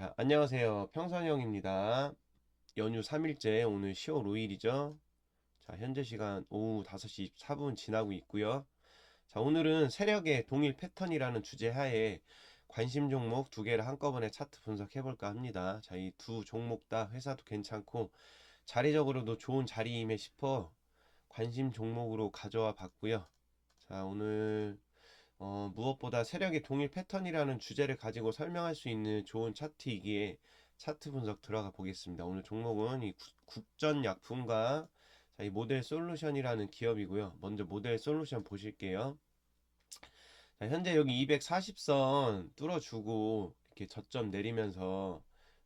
자, 안녕하세요. 평선형입니다. 연휴 3일째, 오늘 10월 5일이죠. 자, 현재 시간 오후 5시 24분 지나고 있고요. 자, 오늘은 세력의 동일 패턴이라는 주제 하에 관심 종목 두 개를 한꺼번에 차트 분석해 볼까 합니다. 자, 이 두 종목 다 회사도 괜찮고 자리적으로도 좋은 자리임에 싶어 관심 종목으로 가져와 봤고요. 자, 오늘 어, 무엇보다 세력의 동일 패턴이라는 주제를 가지고 설명할 수 있는 좋은 차트이기에 차트 분석 들어가 보겠습니다. 오늘 종목은 이 국- 국전 약품과 자, 이 모델 솔루션이라는 기업이고요. 먼저 모델 솔루션 보실게요. 자, 현재 여기 240선 뚫어주고 이렇게 저점 내리면서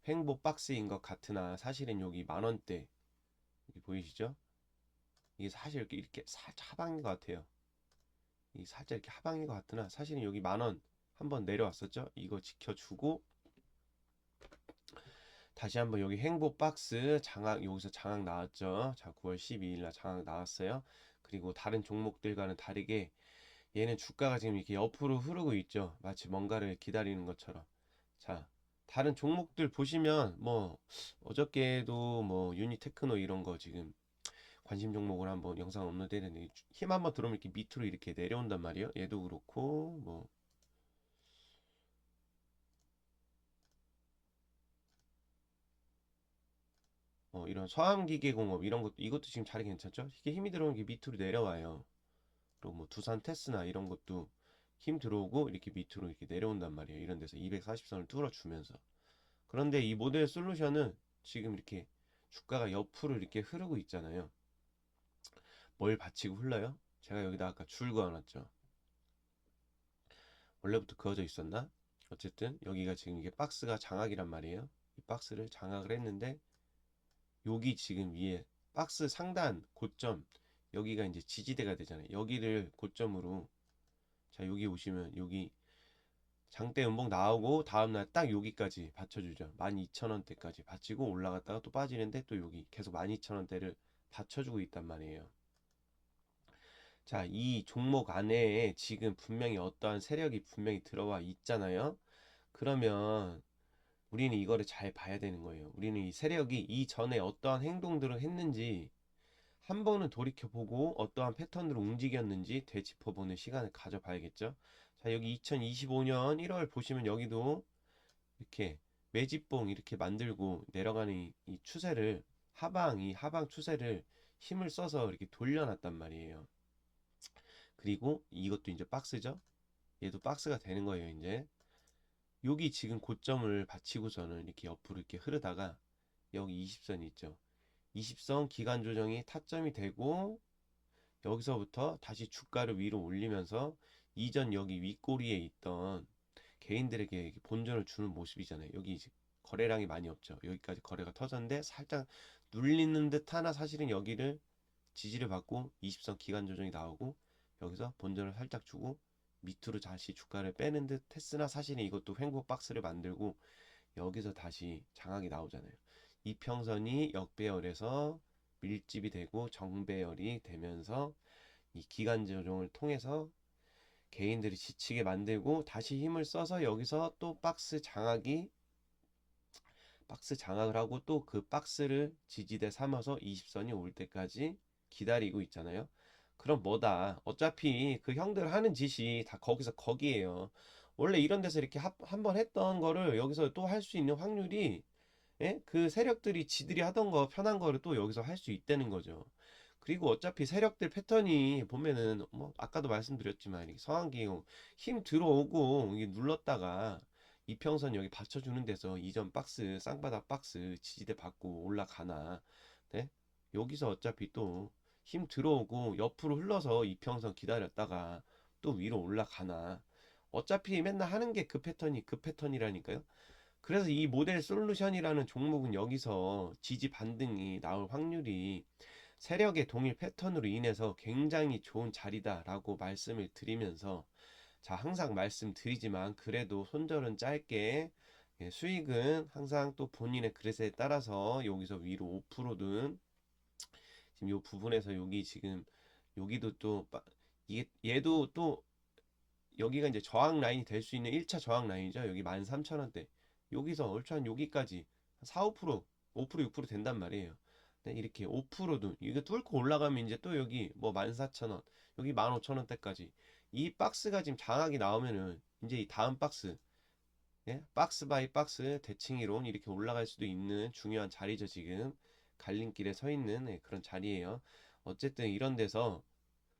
횡보 박스인 것 같으나 사실은 여기 만 원대 여기 보이시죠? 이게 사실 이렇게, 이렇게 살짝 하방인 것 같아요. 이 살짝 이렇게 하방인 것 같으나 사실은 여기 만원 한번 내려왔었죠? 이거 지켜주고 다시 한번 여기 행보 박스 장악 여기서 장악 나왔죠? 자 9월 12일 날 장악 나왔어요. 그리고 다른 종목들과는 다르게 얘는 주가가 지금 이렇게 옆으로 흐르고 있죠. 마치 뭔가를 기다리는 것처럼. 자 다른 종목들 보시면 뭐 어저께도 뭐 유니테크노 이런 거 지금 관심 종목을 한번 영상 업로드 했는데 힘 한번 들어오면 이렇게 밑으로 이렇게 내려온단 말이에요. 얘도 그렇고 뭐 어, 이런 서암기계공업 이런 것도 이것도 지금 자리 괜찮죠? 이게 힘이 들어오는 게 밑으로 내려와요. 그리고 뭐 두산 테스나 이런 것도 힘 들어오고 이렇게 밑으로 이렇게 내려온단 말이에요. 이런 데서 240선을 뚫어주면서. 그런데 이 모델 솔루션은 지금 이렇게 주가가 옆으로 이렇게 흐르고 있잖아요. 뭘 받치고 흘러요? 제가 여기다 아까 줄 그어놨죠. 원래부터 그어져 있었나? 어쨌든 여기가 지금 이게 박스가 장악이란 말이에요. 이 박스를 장악을 했는데 여기 지금 위에 박스 상단 고점 여기가 이제 지지대가 되잖아요. 여기를 고점으로 자 여기 오시면 여기 장대 음봉 나오고 다음날 딱 여기까지 받쳐주죠. 12,000원대까지 받치고 올라갔다가 또 빠지는데 또 여기 계속 12,000원대를 받쳐주고 있단 말이에요. 자, 이 종목 안에 지금 분명히 어떠한 세력이 분명히 들어와 있잖아요. 그러면 우리는 이거를 잘 봐야 되는 거예요. 우리는 이 세력이 이전에 어떠한 행동들을 했는지 한 번은 돌이켜보고 어떠한 패턴으로 움직였는지 되짚어보는 시간을 가져봐야겠죠. 자, 여기 2025년 1월 보시면 여기도 이렇게 매집봉 이렇게 만들고 내려가는 이, 이 추세를 하방, 이 하방 추세를 힘을 써서 이렇게 돌려놨단 말이에요. 그리고 이것도 이제 박스죠. 얘도 박스가 되는 거예요, 이제. 여기 지금 고점을 받치고서는 이렇게 옆으로 이렇게 흐르다가 여기 20선 있죠. 20선 기간 조정이 타점이 되고 여기서부터 다시 주가를 위로 올리면서 이전 여기 윗꼬리에 있던 개인들에게 본전을 주는 모습이잖아요. 여기 이제 거래량이 많이 없죠. 여기까지 거래가 터졌는데 살짝 눌리는 듯 하나 사실은 여기를 지지를 받고 20선 기간 조정이 나오고 여기서 본전을 살짝 주고 밑으로 다시 주가를 빼는 듯 했으나 사실은 이것도 횡보 박스를 만들고 여기서 다시 장악이 나오잖아요. 이평선이 역배열에서 밀집이 되고 정배열이 되면서 이 기간 조정을 통해서 개인들이 지치게 만들고 다시 힘을 써서 여기서 또 박스 장악이 박스 장악을 하고 또 그 박스를 지지대 삼아서 20선이 올 때까지 기다리고 있잖아요. 그럼 뭐다. 어차피 그 형들 하는 짓이 다 거기서 거기에요. 원래 이런 데서 이렇게 한 번 했던 거를 여기서 또 할 수 있는 확률이 예? 그 세력들이 지들이 하던 거 편한 거를 또 여기서 할 수 있다는 거죠. 그리고 어차피 세력들 패턴이 보면은 뭐 아까도 말씀드렸지만 상한기용 힘 들어오고 눌렀다가 이평선 여기 받쳐주는 데서 이전 박스 쌍바닥 박스 지지대 받고 올라가나 네? 여기서 어차피 또 힘 들어오고 옆으로 흘러서 이평선 기다렸다가 또 위로 올라가나 어차피 맨날 하는 게 그 패턴이 그 패턴이라니까요. 그래서 이 모델 솔루션이라는 종목은 여기서 지지 반등이 나올 확률이 세력의 동일 패턴으로 인해서 굉장히 좋은 자리다라고 말씀을 드리면서 자, 항상 말씀드리지만 그래도 손절은 짧게 예, 수익은 항상 또 본인의 그릇에 따라서 여기서 위로 5%든 지금 요 부분에서 여기 지금 여기도 또 빠- 이게 얘도 또 여기가 이제 저항 라인이 될 수 있는 1차 저항 라인이죠. 여기 13,000원대. 여기서 얼추 한 여기까지 4, 5%, 5%, 6% 된단 말이에요. 네, 이렇게 5%도 이거 뚫고 올라가면 이제 또 여기 뭐 14,000원, 여기 15,000원대까지 이 박스가 지금 장악이 나오면은 이제 이 다음 박스 예? 박스 바이 박스 대칭이론 이렇게 올라갈 수도 있는 중요한 자리죠, 지금. 갈림길에 서 있는 예, 그런 자리예요. 어쨌든 이런 데서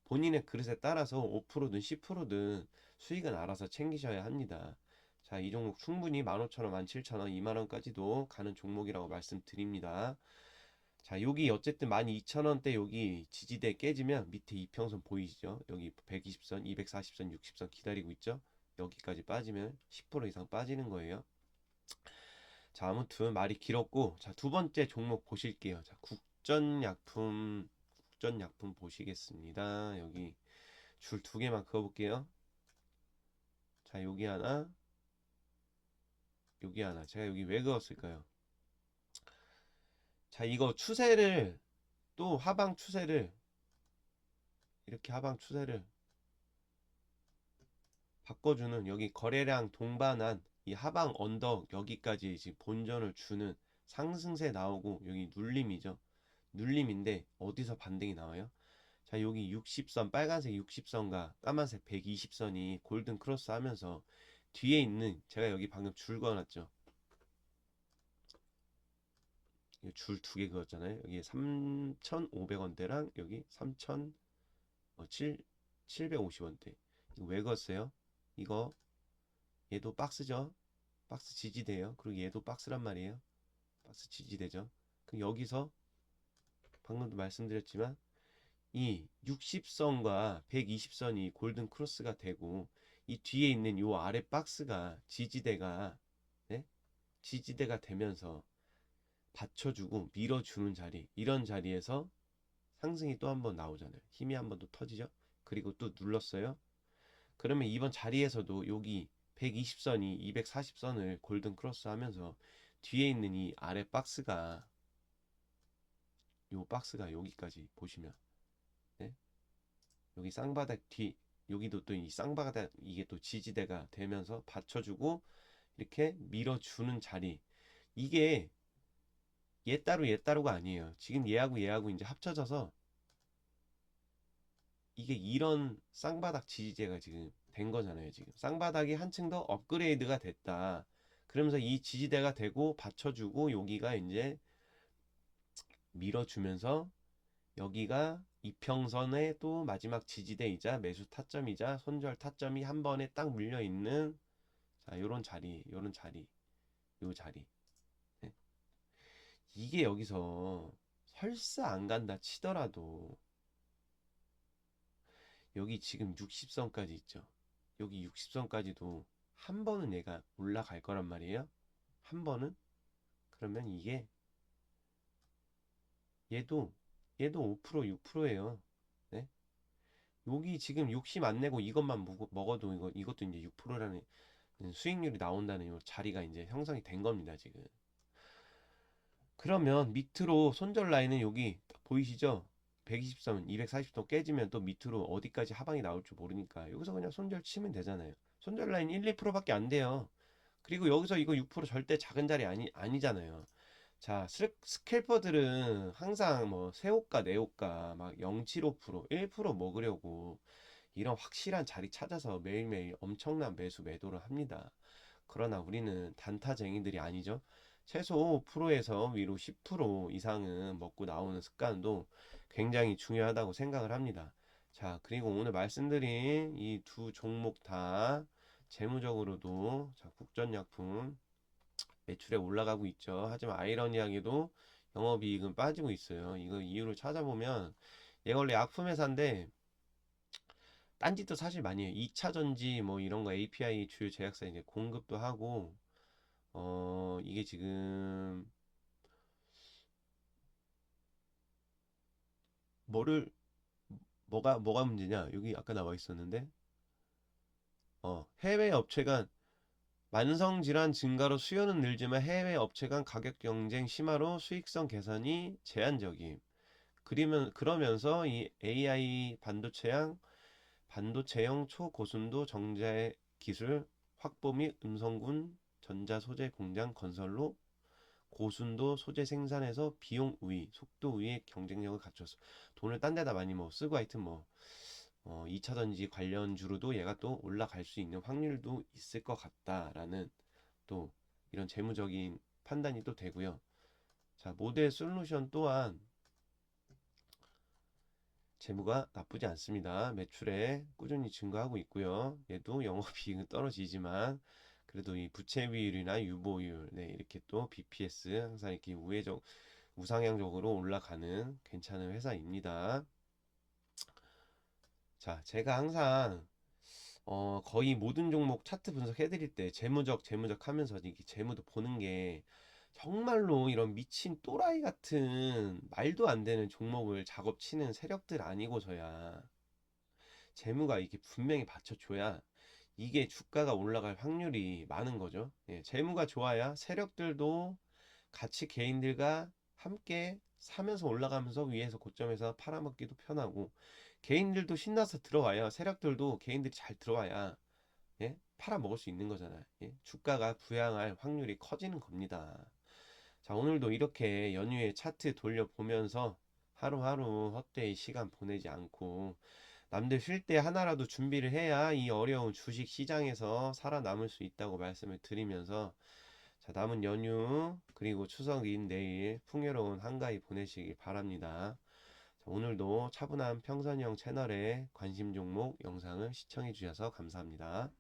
본인의 그릇에 따라서 5%든 10%든 수익은 알아서 챙기셔야 합니다. 자, 이 종목 충분히 15,000원, 17,000원, 2만원까지도 가는 종목이라고 말씀드립니다. 자, 여기 어쨌든 12,000원대 여기 지지대 깨지면 밑에 이평선 보이시죠? 여기 120선, 240선, 60선 기다리고 있죠? 여기까지 빠지면 10% 이상 빠지는 거예요. 자, 아무튼 말이 길었고, 자, 두 번째 종목 보실게요. 자, 국전약품, 국전약품 보시겠습니다. 여기 줄 두 개만 그어볼게요. 자, 여기 하나, 여기 하나. 제가 여기 왜 그었을까요? 자, 이거 추세를, 또 하방 추세를, 이렇게 하방 추세를 바꿔주는 여기 거래량 동반한 이 하방 언덕 여기까지 지금 본전을 주는 상승세 나오고 여기 눌림이죠. 눌림인데 어디서 반등이 나와요? 자 여기 60선 빨간색 60선과 까만색 120선이 골든 크로스 하면서 뒤에 있는 제가 여기 방금 줄 그어놨죠. 줄 두 개 그었잖아요. 여기 3,500원대랑 여기 3,000 어, 7 750원대. 이거 왜 그었어요? 이거 얘도 박스죠. 박스 지지대요. 그리고 얘도 박스란 말이에요. 박스 지지대죠. 그럼 여기서 방금도 말씀드렸지만 이 60선과 120선이 골든 크로스가 되고 이 뒤에 있는 요 아래 박스가 지지대가 네? 지지대가 되면서 받쳐주고 밀어주는 자리 이런 자리에서 상승이 또 한 번 나오잖아요. 힘이 한 번 더 터지죠. 그리고 또 눌렀어요. 그러면 이번 자리에서도 여기 120선이 240선을 골든 크로스 하면서 뒤에 있는 이 아래 박스가 요 박스가 여기까지 보시면 네? 여기 쌍바닥 뒤 여기도 또 이 쌍바닥 이게 또 지지대가 되면서 받쳐주고 이렇게 밀어주는 자리 이게 얘 따로 얘 따로가 아니에요 지금 얘하고 얘하고 이제 합쳐져서 이게 이런 쌍바닥 지지대가 지금 된 거잖아요. 지금 쌍바닥이 한층 더 업그레이드가 됐다. 그러면서 이 지지대가 되고 받쳐주고 여기가 이제 밀어주면서 여기가 이평선의 또 마지막 지지대이자 매수 타점이자 손절 타점이 한 번에 딱 물려 있는 자 요런 자리 요런 자리 요 자리 네. 이게 여기서 설사 안 간다 치더라도 여기 지금 60선까지 있죠. 여기 60선까지도 한 번은 얘가 올라갈 거란 말이에요. 한 번은 그러면 이게 얘도 얘도 5% 6%예요. 네? 여기 지금 욕심 안 내고 이것만 먹- 먹어도 이거 이것도 이제 6%라는 수익률이 나온다는 요 자리가 이제 형성이 된 겁니다, 지금. 그러면 밑으로 손절 라인은 여기 보이시죠? 120선, 240선 깨지면 또 밑으로 어디까지 하방이 나올 줄 모르니까 여기서 그냥 손절 치면 되잖아요. 손절 라인 1, 2%밖에 안 돼요. 그리고 여기서 이거 6% 절대 작은 자리 아니 아니잖아요. 자, 스- 스캘퍼들은 항상 뭐 새호가, 내호가 막 0.75%, 1% 먹으려고 이런 확실한 자리 찾아서 매일매일 엄청난 매수 매도를 합니다. 그러나 우리는 단타쟁이들이 아니죠. 최소 5%에서 위로 10% 이상은 먹고 나오는 습관도 굉장히 중요하다고 생각을 합니다. 자, 그리고 오늘 말씀드린 이 두 종목 다 재무적으로도 자, 국전약품 매출에 올라가고 있죠. 하지만 아이러니하게도 영업이익은 빠지고 있어요. 이거 이유를 찾아보면 얘가 원래 약품 회사인데 딴짓도 사실 많이 해요. 2차 전지 뭐 이런 거 API 주요 제약사 이제 공급도 하고 어 이게 지금 뭐를 뭐가 뭐가 문제냐? 여기 아까 나와 있었는데 어 해외 업체 간 만성 질환 증가로 수요는 늘지만 해외 업체 간 가격 경쟁 심화로 수익성 개선이 제한적임. 그러면 그러면서 이 AI 반도체형 반도체형 초고순도 정제 기술 확보 및 음성군 전자 소재 공장 건설로 고순도 소재 생산에서 비용 우위, 속도 우위의 경쟁력을 갖췄어. 돈을 딴 데다 많이 뭐 쓰고 하여튼 뭐 어, 2차 전지 관련주로도 얘가 또 올라갈 수 있는 확률도 있을 것 같다라는 또 이런 재무적인 판단이 또 되고요. 자, 모델 솔루션 또한 재무가 나쁘지 않습니다. 매출에 꾸준히 증가하고 있고요. 얘도 영업이익은 떨어지지만 그래도 이 부채 비율이나 유보율, 네, 이렇게 또 BPS 항상 이렇게 우회적 우상향적으로 올라가는 괜찮은 회사입니다. 자, 제가 항상 어, 거의 모든 종목 차트 분석해 드릴 때 재무적 재무적 하면서 이게 재무도 보는 게 정말로 이런 미친 또라이 같은 말도 안 되는 종목을 작업 치는 세력들 아니고서야 재무가 이게 분명히 받쳐줘야 이게 주가가 올라갈 확률이 많은 거죠. 예, 재무가 좋아야 세력들도 같이 개인들과 함께 사면서 올라가면서 위에서 고점에서 팔아먹기도 편하고 개인들도 신나서 들어와야 세력들도 개인들이 잘 들어와야 예? 팔아먹을 수 있는 거잖아요. 예? 주가가 부양할 확률이 커지는 겁니다. 자, 오늘도 이렇게 연휴에 차트 돌려보면서 하루하루 헛되이 시간 보내지 않고 남들 쉴 때 하나라도 준비를 해야 이 어려운 주식 시장에서 살아남을 수 있다고 말씀을 드리면서 자, 남은 연휴 그리고 추석인 내일 풍요로운 한가위 보내시길 바랍니다. 자, 오늘도 차분한 평선형 채널의 관심 종목 영상을 시청해 주셔서 감사합니다.